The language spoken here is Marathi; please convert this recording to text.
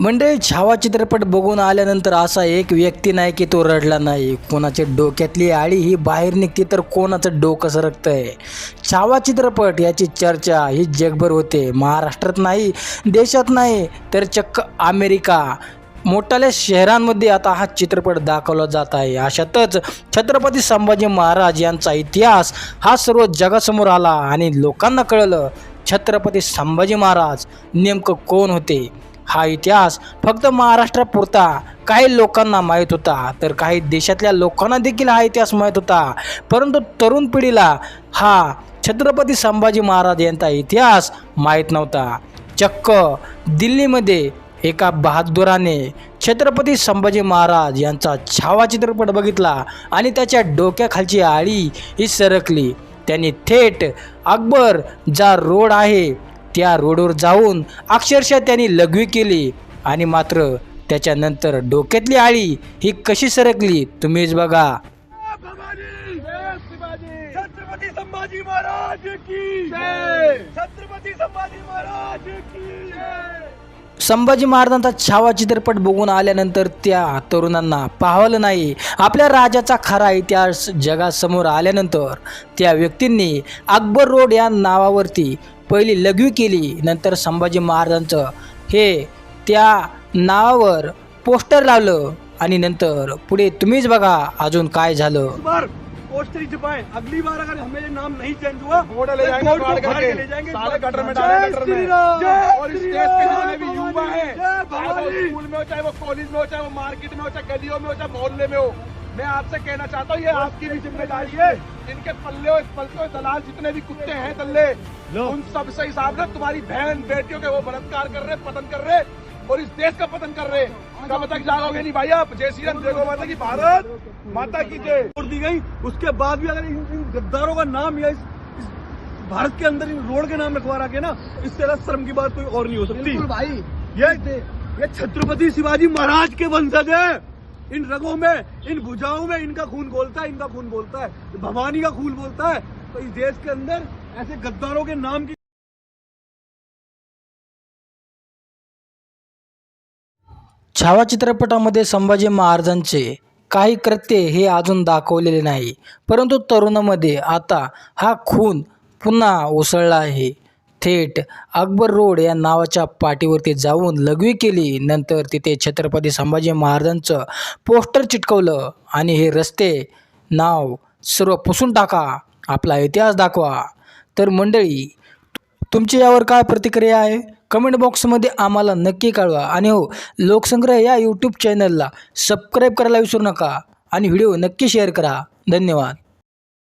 म्हणजे छावा चित्रपट बघून आल्यानंतर असा एक व्यक्ती नाही की तो रडला नाही. कोणाच्या डोक्यातली आळी ही बाहेर निघते तर कोणाचं डोकं सरकतंय? छावा चित्रपट याची चर्चा ही जगभर होते. महाराष्ट्रात नाही देशात नाही तर चक्क अमेरिका. मोठ्याल्या शहरांमध्ये आता हा चित्रपट दाखवला जात आहे. अशातच छत्रपती संभाजी महाराज यांचा इतिहास हा सर्व जगासमोर आला आणि लोकांना कळलं छत्रपती संभाजी महाराज नेमकं कोण होते? हा इतिहास फक्त महाराष्ट्रापुरता काही लोकांना माहीत होता तर काही देशातल्या लोकांना देखील हा इतिहास माहीत होता. परंतु तरुण पिढीला हा छत्रपती संभाजी महाराज यांचा इतिहास माहीत नव्हता. चक्क दिल्लीमध्ये एका बहादुराने छत्रपती संभाजी महाराज यांचा छावा चित्रपट बघितला आणि त्याच्या डोक्याखालची आळी ही सरकली. त्यांनी थेट अकबर जा रोड आहे त्या रोडवर जाऊन अक्षरशः त्यांनी लघवी केली आणि मात्र त्याच्यानंतर डोक्यातली आळी ही कशी सरकली तुम्हीच बघा. छत्रपती संभाजी महाराज की छत्रपती संभाजी महाराज की संभाजी महाराजांचा छावा चित्रपट बघून आल्यानंतर त्या तरुणांना पाहवलं नाही. आपल्या राजाचा खरा इतिहास जगासमोर आल्यानंतर त्या व्यक्तींनी अकबर रोड या नावावरती पहिली लघवी केली. नंतर संभाजी महाराजांचं हे त्या नावावर पोस्टर लावलं आणि नंतर पुढे तुम्हीच बघा अजून काय झालं. पोस्टर ही छुपाए अगली बार अगर हमें नाम नहीं चेंज हुआ बोर्ड ले तो को फाड़ के ले जाएंगे सारे गटर में जय डालेंगे गटर श्री में राम, जय और इस श्री देश के चाहे वो स्कूल में हो चाहे वो कॉलेज में हो चाहे वो मार्केट में हो चाहे गलियों में हो चाहे मोहल्ले में हो मैं आपसे कहना चाहता हूँ ये आपकी भी ज़िम्मेदारी है। इनके पल्ले और पलते दलाल जितने भी कुत्ते हैं दल्ले उन सबसे हिसाब रख तुम्हारी बहन बेटियों के वो बलात्कार कर रहे पतन कर रहे और इस देश का पतन कर रहे। कब तक जागोगे नहीं भाई आप? जय श्री राम जय माता की भारत माता की जय। छोड़ दी गई उसके बाद भी अगर इन, गद्दारों का नाम या इस, भारत के अंदर इन रोड के नाम रखवा रखे ना इससे शर्म की बात कोई और नहीं हो सकती। भाई। ये ये छत्रपति शिवाजी महाराज के वंशज है। इन रगों में, इन भुजाओं में इनका खून बोलता है, इनका खून बोलता है। भवानी का खून बोलता है। तो इस देश के अंदर ऐसे गद्दारों के नाम की छावा चित्रपटामध्ये संभाजी महाराजांचे काही कृत्य हे अजून दाखवलेले नाही. परंतु तरुणामध्ये आता हा खून पुन्हा उसळला आहे. थेट अकबर रोड या नावाच्या पाठीवरती जाऊन लघवी केली. नंतर तिथे छत्रपती संभाजी महाराजांचं पोस्टर चिटकवलं आणि हे रस्ते नाव सर्व पुसून टाका. आपला इतिहास दाखवा. तर मंडळी तुमची यावर काय प्रतिक्रिया आहे? कमेंट बॉक्समध्ये आम्हाला नक्की कळवा. आणि हो लोकसंग्रह या यूट्यूब चॅनलला सबस्क्राईब करायला विसरू नका. आणि व्हिडिओ नक्की शेअर करा. धन्यवाद.